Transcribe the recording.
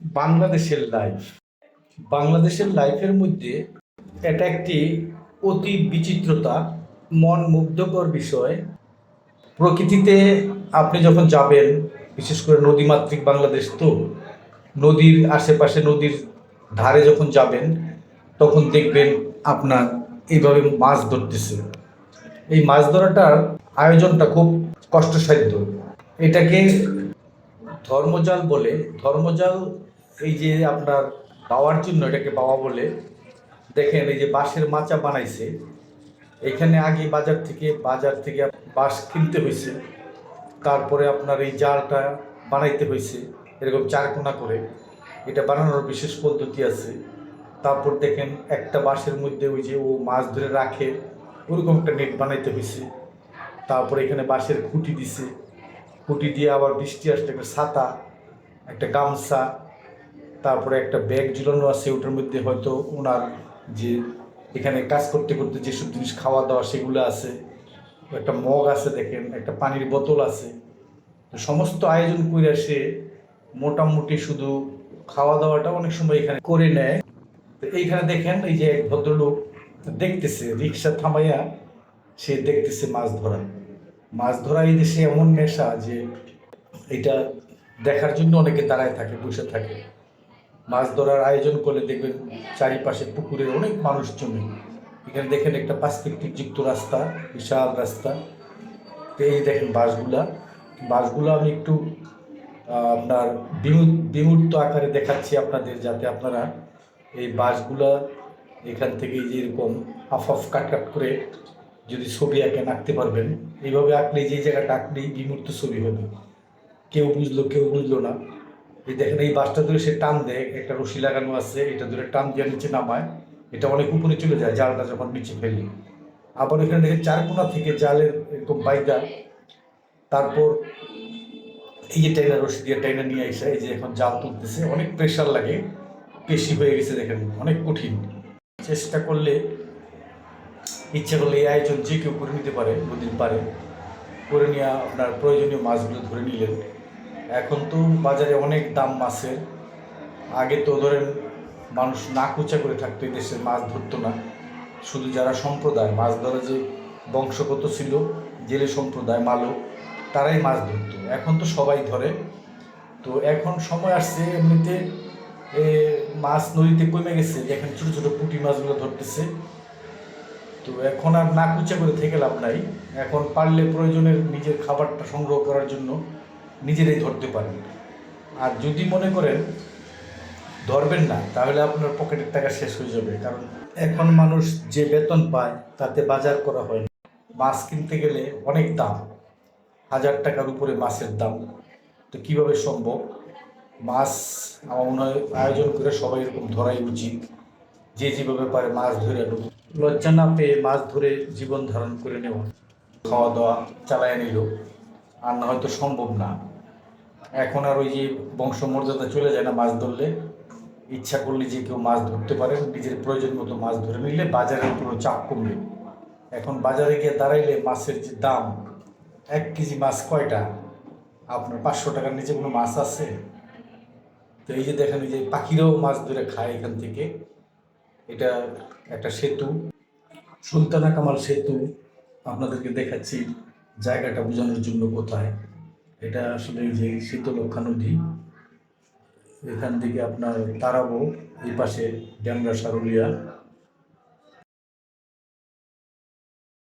বাংলাদেশের লাইফ বাংলাদেশের লাইফের মধ্যে এটা একটি অতি বিচিত্রতা, মন মুগ্ধকর বিষয়। প্রকৃতিতে আপনি যখন যাবেন, বিশেষ করে নদীমাতৃক বাংলাদেশ তো, নদীর আশেপাশে, নদীর ধারে যখন যাবেন, তখন দেখবেন আপনার এইভাবে মাছ ধরতেছে। এই মাছ ধরাটার আয়োজনটা খুব কষ্টসাধ্য। এটাকে ধর্মজাল বলে। ধর্মজাল এই যে আপনার পাওয়ার জন্য এটাকে পাওয়া বলে, দেখেন এই যে বাঁশের মাচা বানাইছে। এখানে আগে বাজার থেকে বাজার থেকে বাঁশ কিনতে হয়েছে তারপরে আপনার এই জালটা বানাইতে হয়েছে এরকম চারকোনা করে। এটা বানানোর বিশেষ পদ্ধতি আছে। তারপর দেখেন একটা বাঁশের মধ্যে ওই যে ও মাছ ধরে রাখে, ওরকম একটা নেট বানাইতে হয়েছে তারপরে এখানে বাঁশের খুঁটি দিছে। খুঁটি দিয়ে আবার বৃষ্টি আসলে একটা ছাতা, একটা গামছা তারপরে একটা ব্যাগ ঝুলানো আছে ওটার মধ্যে হয়তো ওনার যে এখানে কাজ করতে করতে যেসব জিনিস খাওয়া দাওয়া সেগুলো আছে, একটা মগ আছে দেখেন, একটা পানির বোতল আছে। সমস্ত আয়োজন করে সে মোটামুটি শুধু খাওয়া দাওয়াটা অনেক সময় এখানে করে নেয়। তো এইখানে দেখেন এই যে এক ভদ্রলোক দেখতেছে, রিক্সা থামাইয়া সে দেখতেছে মাছ ধরা। মাছ ধরা এই দেশে এমন নেশা যে এটা দেখার জন্য অনেকে দাঁড়ায় থাকে, বসে থাকে। মাছ ধরার আয়োজন করলে দেখবেন চারিপাশে পুকুরের অনেক মানুষ জমে। এখানে দেখেন একটা পার্সপেক্টিভ যুক্ত রাস্তা, বিশাল রাস্তা। তো এই দেখেন বাসগুলা বাসগুলো আমি একটু আপনার বিমু- বিমূর্ত আকারে দেখাচ্ছি আপনাদের যাতে আপনারা এই বাসগুলা এখান থেকে এই যে এরকম হাফ হাফ কাট কাট করে যদি ছবি আঁকেন আঁকতে পারবেন। এইভাবে আঁকলে যে জায়গাটা আঁকলেই বিমূর্ত ছবি হবে। কেউ বুঝলো কেউ বুঝলো না। এই দেখেন, এই বাসটা ধরে সে টান দেয়, একটা রশি লাগানো আছে, এটা ধরে টান দিয়ে নিচে নামায়। এটা অনেক উপরে চলে যায়, জালটা যখন নিচে ফেলি। আবার এখানে দেখেন চার কোনা থেকে জালের এরকম বাইদা। তারপর এই যে টাইনা রশি দিয়ে টাইনা নিয়ে আসে এই যে এখন জাল তুলতেছে, অনেক প্রেশার লাগে। পেশি হয়ে গেছে দেখেন, অনেক কঠিন। চেষ্টা করলে ইচ্ছে করলে এই আয়োজন যে কেউ করে নিতে পারে নদীর পারে। করে নিয়ে আপনার প্রয়োজনীয় মাছগুলো ধরে নিলেন। এখন তো বাজারে অনেক দাম মাছের আগে তো ধরেন মানুষ না কুচা করে থাকতো এই দেশের মাছ ধরতো না। শুধু যারা সম্প্রদায়, মাছ ধরা যে বংশগত ছিল, জেলে সম্প্রদায়, মালক, তারাই মাছ ধরতো। এখন তো সবাই ধরে। তো এখন সময় আসছে এমনিতে মাছ নদীতে কমে গেছে এখন ছোটো ছোটো পুঁটি মাছগুলো ধরতেছে। তো এখন আর না কুচা করে থেকে লাভ নাই। এখন পারলে প্রয়োজনের নিজের খাবারটা সংগ্রহ করার জন্য নিজেরাই ধরতে পারেন। আর যদি মনে করেন ধরবেন না, তাহলে আপনার পকেটের টাকা শেষ হয়ে যাবে। কারণ এখন মানুষ যে বেতন পায়, তাতে বাজার করা হয় না। মাছ কিনতে গেলে অনেক দাম। হাজার টাকার উপরে মাছের দাম। তো কীভাবে সম্ভব? মাছ আমার মনে হয় আয়োজন করে সবাই এরকম ধরাই উচিত। যে যেভাবে পারে মাছ ধরে লজ্জা না পেয়ে মাছ ধরে জীবন ধারণ করে নেওয়া। খাওয়া দাওয়া চালায় নিল। আর না হয়তো সম্ভব না। এখন আর ওই যে বংশমর্যাদা চলে যায় না মাছ ধরলে। ইচ্ছা করলে যে কেউ মাছ ধরতে পারে, নিজের প্রয়োজন মতো মাছ ধরে নিলে বাজারের পুরো চাপ কমবে। এখন বাজারে গিয়ে দাঁড়াইলে মাছের যে দাম, এক কেজি মাছ কয়টা? আপনার পাঁচশো টাকার নিচে কোনো মাছ আছে? তো এই যে দেখেন যে পাখিরাও মাছ ধরে খায় এখান থেকে। এটা একটা সেতু। সুলতানা কামাল সেতু। আপনাদেরকে দেখাচ্ছি জায়গাটা বোঝানোর জন্য কোথায়। এটা আসলে যে শীতলক্ষা নদী এখান থেকে আপনার তারাবো এই পাশে ড্যামরা সারুলিয়া।